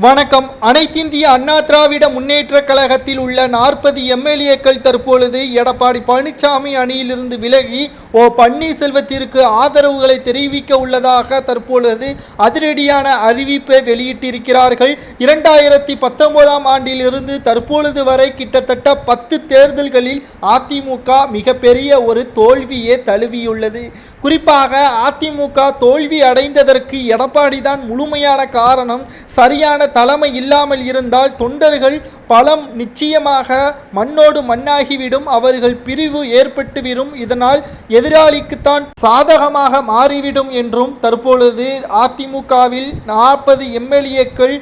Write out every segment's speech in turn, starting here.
வணக்கம். அனைத்திந்திய அண்ணா திராவிட முன்னேற்றக் கழகத்தில் உள்ள நாற்பது எம்எல்ஏக்கள் தற்பொழுது எடப்பாடி பழனிசாமி அணியிலிருந்து விலகி ஓ பன்னீர்செல்வத்திற்கு ஆதரவுகளை தெரிவிக்க உள்ளதாக தற்பொழுது அதிரடியான அறிவிப்பை வெளியிட்டிருக்கிறார்கள். இரண்டாயிரத்தி பத்தொன்பதாம் ஆண்டிலிருந்து தற்பொழுது வரை கிட்டத்தட்ட பத்து தேர்தல்களில் அதிமுக மிகப்பெரிய ஒரு தோல்வியே தழுவியுள்ளது. குறிப்பாக அதிமுக தோல்வி அடைந்ததற்கு எடப்பாடி தான் முழுமையான காரணம் சரியான தலைமை இல்லாமல் இருந்தால் தொண்டர்கள் பலம் நிச்சயமாக மண்ணோடு மண்ணாகிவிடும் அவர்கள் பிரிவு ஏற்பட்டுவிடும். இதனால் எதிராளிக்குத்தான் சாதகமாக மாறிவிடும் என்றும் தற்பொழுது அதிமுகவில் நாற்பது எம்எல்ஏக்கள்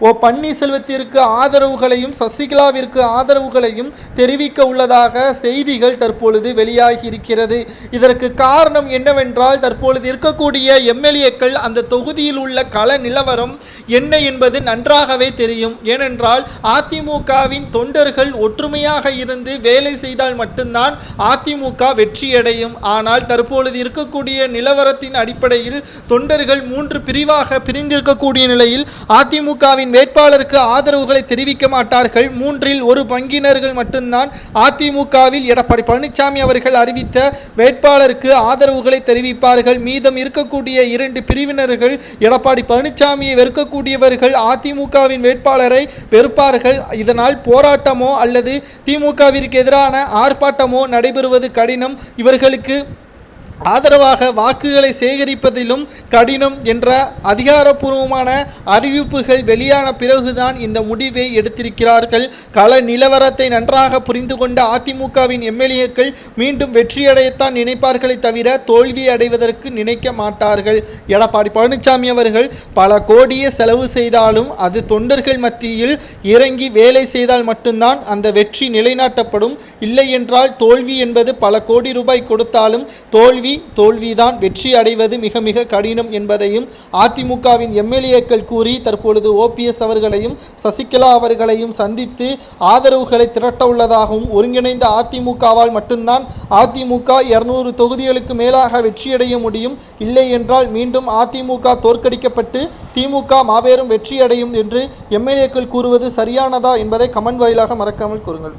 ஓ பன்னீர்செல்வத்திற்கு ஆதரவுகளையும் சசிகலாவிற்கு ஆதரவுகளையும் தெரிவிக்க உள்ளதாக செய்திகள் தற்பொழுது வெளியாகி இருக்கிறது இதற்கு காரணம் என்னவென்றால் தற்பொழுது இருக்கக்கூடிய எம்எல்ஏக்கள் அந்த தொகுதியில் உள்ள கள நிலவரம் என்ன என்பது நன்றாகவே தெரியும். ஏனென்றால் அதிமுகவின் தொண்டர்கள் ஒற்றுமையாக இருந்து வேலை செய்தால் மட்டும்தான் அதிமுக வெற்றியடையும். ஆனால் தற்பொழுது இருக்கக்கூடிய நிலவரத்தின் அடிப்படையில் தொண்டர்கள் மூன்று பிரிவாக பிரிந்திருக்கக்கூடிய நிலையில் அதிமுகவின் வேட்பாளருக்கு ஆதரவுகளை தெரிவிக்க மாட்டார்கள். மூன்றில் ஒரு பங்கினர்கள் மட்டும்தான் அதிமுகவில் எடப்பாடி பழனிசாமி அவர்கள் அறிவித்த வேட்பாளருக்கு ஆதரவுகளை தெரிவிப்பார்கள். மீதம் இருக்கக்கூடிய இரண்டு பிரிவினர்கள் எடப்பாடி பழனிசாமியை கூடியவர்கள் அதிமுகவின் வேட்பாளரை வெறுப்பார்கள். இதனால் போராட்டமோ அல்லது திமுகவிற்கு எதிரான ஆர்ப்பாட்டமோ நடைபெறுவது கடினம். இவர்களுக்கு ஆதரவாக வாக்குகளை சேகரிப்பதிலும் கடினம் என்ற அதிகாரப்பூர்வமான அறிவிப்புகள் வெளியான பிறகுதான் இந்த முடிவை எடுத்திருக்கிறார்கள். கள நிலவரத்தை நன்றாக புரிந்து கொண்ட அதிமுகவின் எம்எல்ஏக்கள் மீண்டும் வெற்றியடையத்தான் நினைப்பார்களே தவிர தோல்வி அடைவதற்கு நினைக்க மாட்டார்கள். எடப்பாடி பழனிசாமி அவர்கள் பல கோடியே செலவு செய்தாலும் அது தொண்டர்கள் மத்தியில் இறங்கி வேலை செய்தால் மட்டும்தான் அந்த வெற்றி நிலைநாட்டப்படும். இல்லை என்றால் தோல்வி என்பது பல கோடி ரூபாய் கொடுத்தாலும் தோல்வி தோல்வி தோல்விதான் வெற்றி அடைவது மிக மிக கடினம் என்பதையும் அதிமுகவின் எம்எல்ஏக்கள் கூறி தற்பொழுது ஓபிஎஸ் அவர்களையும் சசிகலா அவர்களையும் சந்தித்து ஆதரவுகளை திரட்ட உள்ளதாகவும் ஒருங்கிணைந்த அதிமுகவால் மட்டும்தான் அதிமுக இருநூறு தொகுதிகளுக்கு மேலாக வெற்றியடைய முடியும். இல்லை என்றால் மீண்டும் அதிமுக தோற்கடிக்கப்பட்டு திமுக மாபெரும் வெற்றியடையும் என்று எம்எல்ஏக்கள் கூறுவது சரியானதா என்பதை கமெண்ட் வாயிலாக மறக்காமல் கூறுங்கள்.